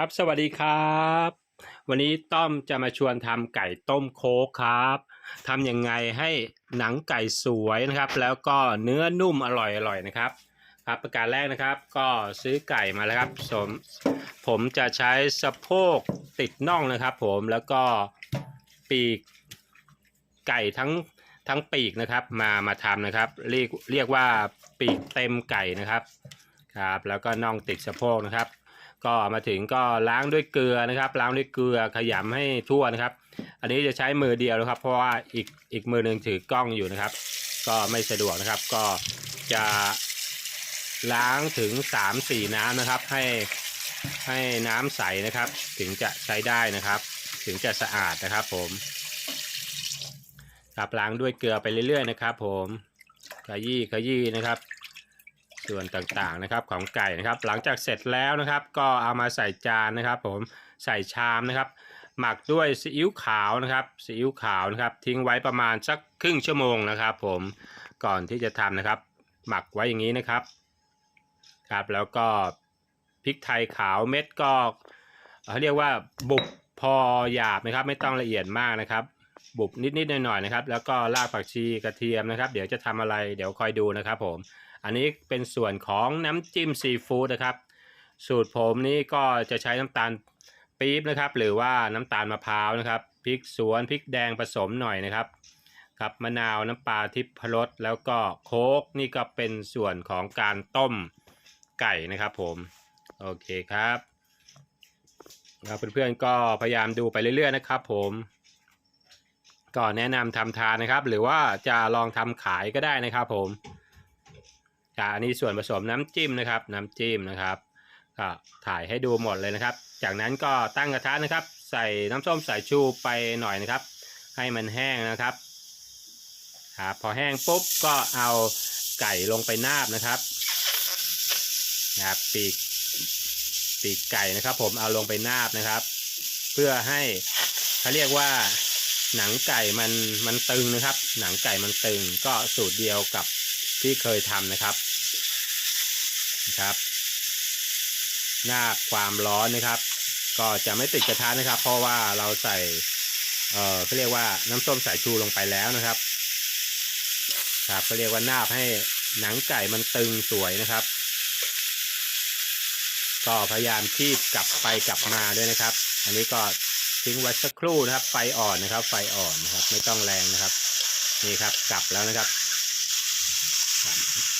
ครับสวัสดีครับ วันนี้ต้อมจะมาชวนทำไก่ต้มโค้กครับทำยังไงให้หนังไก่สวยนะครับ แล้วก็เนื้อนุ่มอร่อยอร่อยนะครับ ครับประการแรกนะครับ ก็ซื้อไก่มาแล้วครับผมผมจะใช้สะโพกติดน่องนะครับ ผมแล้วก็ปีกไก่ทั้งทั้งปีกนะครับ มามาทำนะครับ เรียกเรียกว่าปีกเต็มไก่นะครับครับ แล้วก็น่องติดสะโพกนะครับ ก็มาถึงก็ล้างด้วยเกลือนะครับ ล้างด้วยเกลือขยำให้ทั่วนะครับ อันนี้จะใช้มือเดียวนะครับ เพราะว่าอีกอีกมือหนึ่งถือกล้องอยู่นะครับ ก็ไม่สะดวกนะครับ ก็จะล้างถึง 3-4 น้ำนะครับ ให้ให้น้ำใสนะครับ ถึงจะใช้ได้นะครับ ถึงจะสะอาดนะครับ ผมครับล้างด้วยเกลือไปเรื่อยๆนะครับ ผมขยี้ขยี้นะครับ ส่วนต่างๆนะครับของไก่นะครับ หลังจากเสร็จแล้วนะครับ ก็เอามาใส่จานนะครับ ผมใส่ชามนะครับ หมักด้วยซีอิ๊วขาวนะครับซีอิ๊วขาวนะครับ ทิ้งไว้ประมาณสักครึ่งชั่วโมงนะครับ ผมก่อนที่จะทำนะครับ หมักไว้อย่างนี้นะครับครับ แล้วก็พริกไทยขาวเม็ดก็เขาเรียกว่าบุบพอหยาบนะครับ ไม่ต้องละเอียดมากนะครับ บุบนิดๆหน่อยๆนะครับ แล้วก็รากผักชีกระเทียมนะครับ เดี๋ยวจะทำอะไรเดี๋ยวคอยดูนะครับ ผม อันนี้เป็นส่วนของน้ำจิ้มซีฟู้ดนะครับ สูตรผมนี่ก็จะใช้น้ำตาลปี๊บนะครับ หรือว่าน้ำตาลมะพร้าวนะครับพริกสวนพริกแดงผสมหน่อยนะครับครับมะนาวน้ำปลาทิพรสแล้วก็โค้กนี่ก็เป็นส่วนของการต้มไก่นะครับผมโอเคครับครับเพื่อนๆก็พยายามดูไปเรื่อยๆนะครับ ผมก็แนะนำทำทานนะครับ หรือว่าจะลองทำขายก็ได้นะครับผม ครับอันนี้ส่วนผสมน้ำจิ้มนะครับ น้ำจิ้มนะครับก็ถ่ายให้ดูหมดเลยนะครับ จากนั้นก็ตั้งกระทะนะครับ ใส่น้ำส้มสายชูไปหน่อยนะครับ ให้มันแห้งนะครับครับพอแห้งปุ๊บก็เอาไก่ลงไปนาบนะครับนะครับปีกปีกไก่นะครับ ผมเอาลงไปนาบนะครับ เพื่อให้เขาเรียกว่าหนังไก่มันมันตึงนะครับ หนังไก่มันตึงก็สูตรเดียวกับ ที่เคยทำนะครับนะครับ หน้าความร้อนนะครับ ก็จะไม่ติดกระทะนะครับ เพราะว่าเราใส่เอ่อเขาเรียกว่าน้ำส้มสายชูลงไปแล้วนะครับครับก็เรียกว่านาบให้หนังไก่มันตึงสวยนะครับ ก็พยายามคีบกลับไปกลับมาด้วยนะครับ อันนี้ก็ทิ้งไว้สักครู่นะครับ ไฟอ่อนนะครับ ไฟอ่อนนะครับ ไม่ต้องแรงนะครับ นี่ครับกลับแล้วนะครับ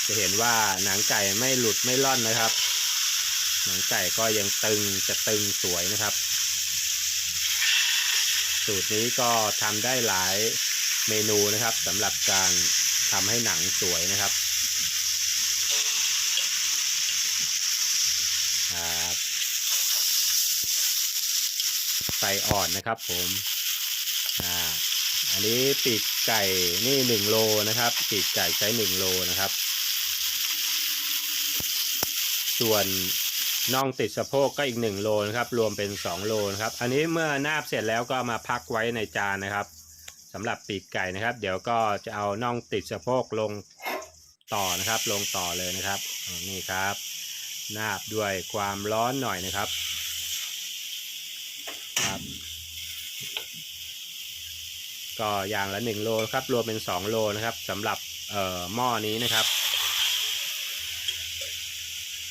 จะเห็นว่าหนังไก่ไม่หลุดไม่ล่อนนะครับ หนังไก่ก็ยังตึงจะตึงสวยนะครับ สูตรนี้ก็ทำได้หลายเมนูนะครับสำหรับการทำให้หนังสวยนะครับครับไฟอ่อนนะครับผมอ่าอันนี้ปีกไก่นี่หนึ่งโลนะครับ ปีกไก่ใช้หนึ่งโลนะครับ ส่วนน่องติดสะโพกก็อีก 1 โลนะครับ รวมเป็น 2 โลนะครับ อันนี้เมื่อนาบเสร็จแล้วก็มาพักไว้ในจานนะครับสำหรับปีกไก่นะครับ เดี๋ยวก็จะเอาน่องติดสะโพกลงต่อนะครับ ลงต่อเลยนะครับ นี่ครับ นาบด้วยความร้อนหน่อยนะครับครับ ก็อย่างละ 1 โลครับ รวมเป็น 2 โลนะครับสำหรับหม้อนี้นะครับ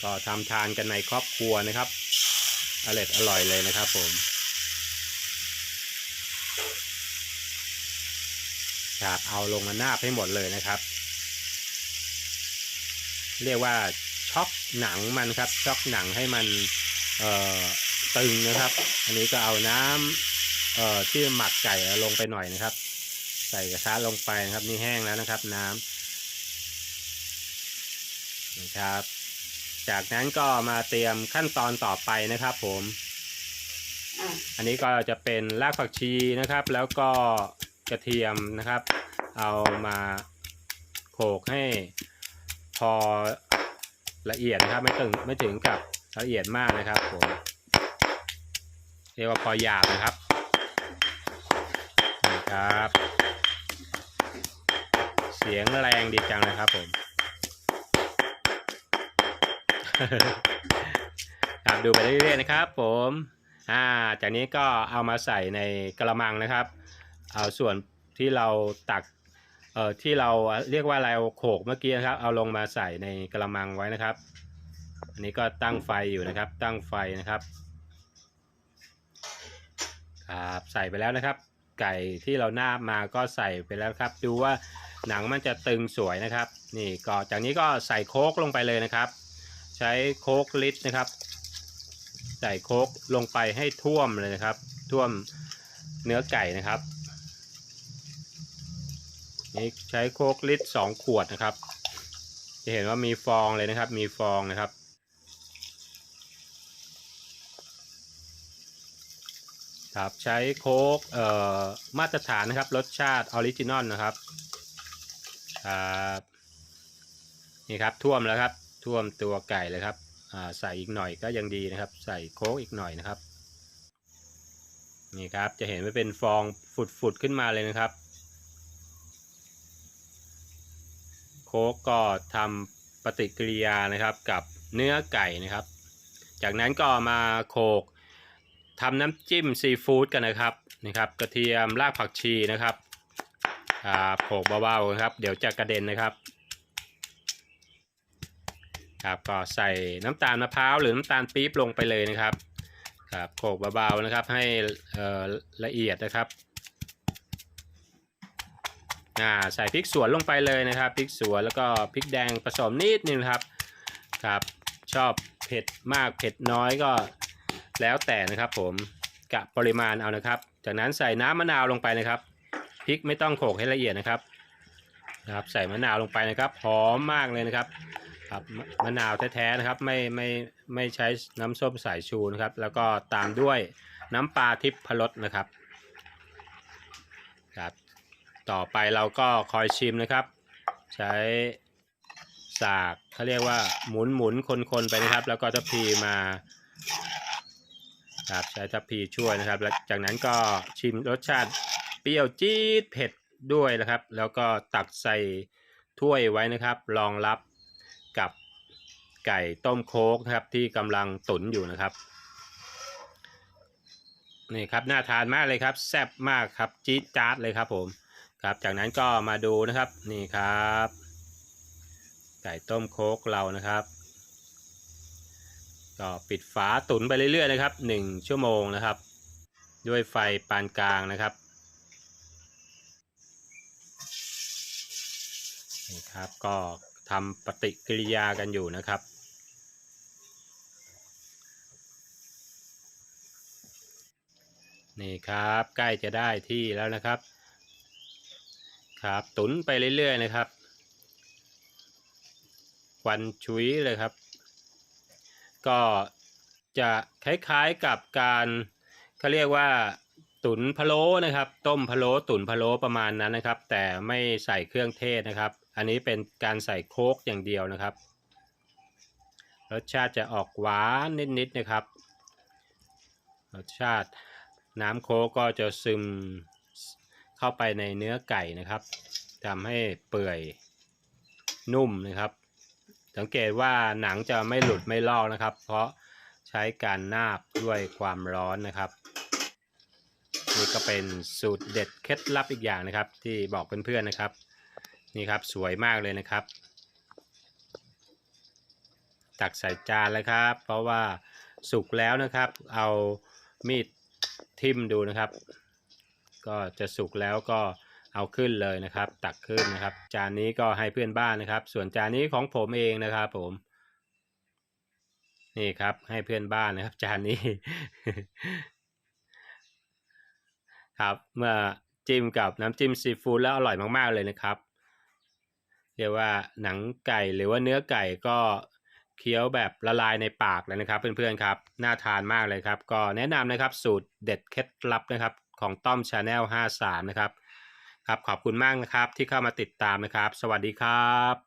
ก็ทำทานกันในครอบครัวนะครับอร่อยอร่อยเลยนะครับผมครับเอาลงมานาบให้หมดเลยนะครับ เรียกว่าช็อกหนังมันครับช็อกหนังให้มันตึงนะครับ อันนี้ก็เอาน้ำที่หมักไก่ลงไปหน่อยนะครับ ใส่กระทะลงไปนะครับ นี่แห้งแล้วนะครับ น้ำนะครับ จากนั้นก็มาเตรียมขั้นตอนต่อไปนะครับผมอะอันนี้ก็จะเป็นรากผักชีนะครับ แล้วก็กระเทียมนะครับ เอามาโขลกให้พอละเอียดนะครับ ไม่ถึงไม่ถึงกับละเอียดมากนะครับผมเรียกว่าพอหยาบนะครับนี่ครับ เสียงแรงดีจังนะครับผม ครับดูไปเรื่อยๆนะครับ ผมอ่าจากนี้ก็เอามาใส่ในกระมังนะครับ เอาส่วนที่เราตักเอ่อที่เราเรียกว่าอะไราโขกเมื่อกี้นะครับ เอาลงมาใส่ในกระมังไว้นะครับ อันนี้ก็ตั้งไฟอยู่นะครับ ตั้งไฟนะครับครับใส่ไปแล้วนะครับ ไก่ที่เราหน้ามาก็ใส่ไปแล้วครับ ดูว่าหนังมันจะตึงสวยนะครับ นี่ก็จากนี้ก็ใส่โคกลงไปเลยนะครับ ใช้โค้กลิตรนะครับ ใส่โค้กลงไปให้ท่วมเลยนะครับ ท่วมเนื้อไก่นะครับนี่ใช้โค้กลิตรสองขวดนะครับ จะเห็นว่ามีฟองเลยนะครับ มีฟองนะครับครับใช้โค้กเอ่อมาตรฐานนะครับ รสชาติออริจินอลนะครับครับนี่ครับท่วมแล้วครับ ท่วมตัวไก่เลยครับอ่าใส่อีกหน่อยก็ยังดีนะครับ ใส่โค้กอีกหน่อยนะครับ นี่ครับจะเห็นว่าเป็นฟองฝุดๆขึ้นมาเลยนะครับ โค้กก็ทำปฏิกิริยานะครับกับเนื้อไก่นะครับ จากนั้นก็มาโขกทำน้ำจิ้มซีฟู้ดกันนะครับนะครับ กระเทียมรากผักชีนะครับครับโขกเบาๆนะครับ เดี๋ยวจะกระเด็นนะครับ ครับก็ใส่น้ำตาลมะพร้าวหรือน้ำตาลปี๊บลงไปเลยนะครับครับโขกเบาๆนะครับให้ละเอียดนะครับอ่าใส่พริกสวนลงไปเลยนะครับพริกสวนแล้วก็พริกแดงผสมนิดนึงครับครับ ชอบเผ็ดมากเผ็ดน้อยก็แล้วแต่นะครับ ผมกะปริมาณเอานะครับ จากนั้นใส่น้ำมะนาวลงไปนะครับพริกไม่ต้องโขกให้ละเอียดนะครับนะครับ ใส่มะนาวลงไปนะครับหอมมากเลยนะครับ ครับมะนาวแท้ๆนะครับไม่ไม่ไม่ใช้น้ำส้มสายชูนะครับ แล้วก็ตามด้วยน้ำปลาทิพย์พรสนะครับครับ ต่อไปเราก็คอยชิมนะครับ ใช้สากเขาเรียกว่าหมุนหมุนคนคนๆไปนะครับ แล้วก็ทัพพีมาครับใช้ทัพพีช่วยนะครับ แล้วจากนั้นก็ชิมรสชาติเปรี้ยวจี๊ดเผ็ดด้วยนะครับ แล้วก็ตักใส่ถ้วยไว้นะครับรองรับ กับไก่ต้มโค้กนะครับที่กำลังตุ๋นอยู่นะครับนี่ครับน่าทานมากเลยครับแซ่บมากครับจี๊ดจ๊าดเลยครับผมครับจากนั้นก็มาดูนะครับนี่ครับ ไก่ต้มโค้กเรานะครับ ก็ปิดฝาตุ๋นไปเรื่อยๆนะครับหนึ่งชั่วโมงนะครับ ด้วยไฟปานกลางนะครับนี่ครับก็ ทำปฏิกิริยากันอยู่นะครับ นี่ครับใกล้จะได้ที่แล้วนะครับ ครับตุนไปเรื่อยๆนะครับควันชุยเลยครับ ก็จะคล้ายๆกับการเขาเรียกว่าตุนพะโล้นะครับ ต้มพะโล้ตุนพะโล้ประมาณนั้นนะครับ แต่ไม่ใส่เครื่องเทศนะครับ อันนี้เป็นการใส่โค้กอย่างเดียวนะครับ รสชาติจะออกหวานนิดๆนะครับ รสชาติน้ำโค้กก็จะซึมเข้าไปในเนื้อไก่นะครับทำให้เปื่อยนุ่มนะครับ สังเกตว่าหนังจะไม่หลุดไม่ลอกนะครับ เพราะใช้การนาบด้วยความร้อนนะครับนี่ก็เป็นสูตรเด็ดเคล็ดลับอีกอย่างนะครับ ที่บอกเพื่อนๆนะครับ นี่ครับสวยมากเลยนะครับ ตักใส่จานเลยครับ เพราะว่าสุกแล้วนะครับ เอามีดทิ่มดูนะครับ ก็จะสุกแล้วก็เอาขึ้นเลยนะครับ ตักขึ้นนะครับ จานนี้ก็ให้เพื่อนบ้านนะครับ ส่วนจานนี้ของผมเองนะครับผม นี่ครับให้เพื่อนบ้านนะครับ จานนี้ ครับเมื่อจิ้มกับน้ำจิ้มซีฟู้ดแล้วอร่อยมากๆเลยนะครับ เรียกว่าหนังไก่หรือว่าเนื้อไก่ก็เคี้ยวแบบละลายในปากเลยนะครับ เพื่อนๆครับน่าทานมากเลยครับ ก็แนะนำนะครับสูตรเด็ดเคล็ดลับนะครับ ของต้อมชาแนล53 นะครับ ครับขอบคุณมากนะครับที่เข้ามาติดตามนะครับ สวัสดีครับ